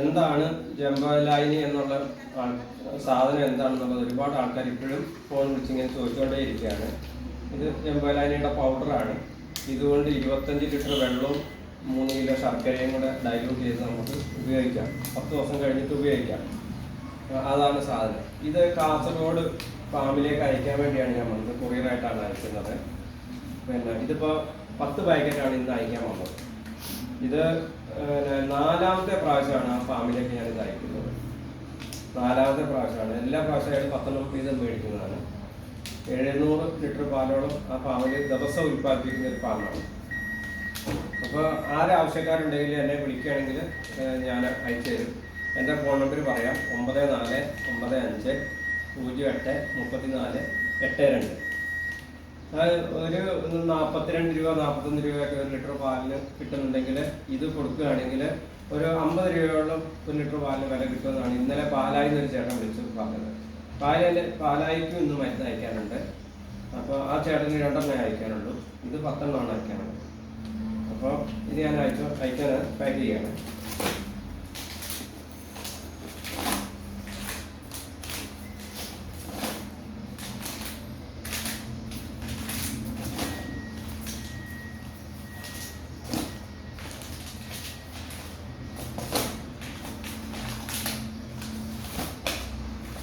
എന്താണ് ജംബലായിനി എന്നുള്ള സാധനം എന്താണെന്നുള്ളത് ഒരുപാട് ആൾക്കാർ ഇപ്പോഴും ഫോൺ വിളിച്ചിങ്ങനെ ചോദിച്ചുകൊണ്ടേ ഇരിക്കുകയാണ്. ഇത് ജംബലായിനിയുടെ പൗഡറാണ് ഇതുകൊണ്ട് ഇരുപത്തഞ്ച് ലിറ്റർ വെള്ളവും മൂന്ന് കിലോ ശർക്കരയും കൂടെ ഡൈലൂട്ട് ചെയ്ത് നമുക്ക് ഉപയോഗിക്കാം. പത്ത് ദിവസം കഴിഞ്ഞിട്ട് ഉപയോഗിക്കാം. അതാണ് സാധനം. ഇത് കാസർഗോഡ് ഫാമിലേക്ക് അയക്കാൻ വേണ്ടിയാണ് ഞാൻ വന്നത്. കൊറിയറായിട്ടാണ് അയക്കുന്നത്. പിന്നെ ഇതിപ്പോൾ പത്ത് പാക്കറ്റാണ് ഇന്ന് അയക്കാൻ വന്നത്. ഇത് നാലാമത്തെ പ്രാവശ്യമാണ് ആ ഫാമിലേക്ക് ഞാൻ ഇത് അയക്കുന്നത് നാലാമത്തെ പ്രാവശ്യമാണ്. എല്ലാ പ്രാവശ്യമായിട്ട് പത്തൊമ്പത് വീതം മേടിക്കുന്നതാണ്. എഴുന്നൂറ് ലിറ്റർ പാലോളം ആ ഫാമിലി ദിവസം ഉൽപ്പാദിപ്പിക്കുന്ന ഒരു ഫാമാണ് അപ്പോൾ ആരാവശ്യക്കാരുണ്ടെങ്കിൽ എന്നെ വിളിക്കുകയാണെങ്കിൽ ഞാൻ അയച്ചു തരും. എന്റെ ഫോൺ നമ്പർ പറയാം. ഒമ്പത് നാല് ഒമ്പത് അഞ്ച് പൂജ്യം എട്ട് മുപ്പത്തി നാല് എട്ട് രണ്ട്. ഒരു നാൽപ്പത്തിരണ്ട് രൂപ നാൽപ്പത്തൊന്ന് രൂപയൊക്കെ ഒരു ലിറ്റർ പാലിന് കിട്ടുന്നുണ്ടെങ്കിൽ ഇത് കൊടുക്കുകയാണെങ്കിൽ ഒരു അമ്പത് രൂപയോളം ഒരു ലിറ്റർ പാലിന് വില കിട്ടുമെന്നാണ് ഇന്നലെ പാലായി എന്നൊരു ചേട്ടൻ വിളിച്ചു പറഞ്ഞത്. പാലായി പാലായിക്കും ഇന്ന് മരുന്ന് അയക്കാനുണ്ട്. അപ്പോൾ ആ ചേട്ടന് രണ്ടെണ്ണേ അയക്കാനുള്ളൂ. ഇത് പത്തെണ്ണമാണ് അയക്കാനുള്ളത്. അപ്പോൾ ഇത് ഞാൻ അയച്ചു അയക്കാൻ പാക്ക് ചെയ്യാണ്.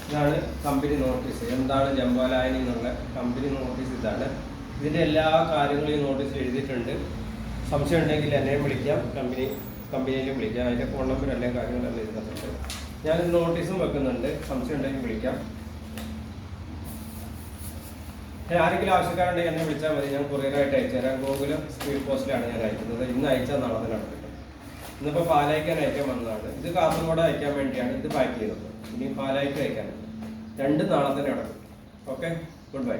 ഇതാണ് കമ്പനി നോട്ടീസ്. എന്താണ് ജംബോലായനി എന്നുള്ള കമ്പനി നോട്ടീസ് ഇതാണ്. ഇതിന്റെ എല്ലാ കാര്യങ്ങളും ഈ നോട്ടീസിൽ എഴുതിയിട്ടുണ്ട്. സംശയം ഉണ്ടെങ്കിൽ എന്നെയും വിളിക്കാം. കമ്പനി കമ്പനിയിലും വിളിക്കാം. അതിന്റെ ഫോൺ നമ്പർ എല്ലാ കാര്യങ്ങളും എഴുതുന്നുണ്ട് ഞാൻ നോട്ടീസും വെക്കുന്നുണ്ട്. സംശയം ഉണ്ടെങ്കിൽ വിളിക്കാം. ആരെങ്കിലും ആവശ്യക്കാരുണ്ടെങ്കിൽ എന്നെ വിളിച്ചാൽ മതി. ഞാൻ കൊറിയറായിട്ട് അയച്ചുതരാം. ഗൂഗിൾ സ്പീഡ് പോസ്റ്റിലാണ് ഞാൻ അയക്കുന്നത്. ഇന്ന് അയച്ചാൽ നാളെ തന്നെ ഇന്നിപ്പോൾ പാലായിക്കാൻ അയക്കാൻ വന്നതാണ്. ഇത് കാസർഗോഡ് അയക്കാൻ വേണ്ടിയാണ് ഇത് പാക്ക് ചെയ്തത്. ഇനി പാലായിക്ക് അയക്കാൻ. രണ്ട് നാളെ തന്നെ അടക്കും ഓക്കെ ഗുഡ് ബൈ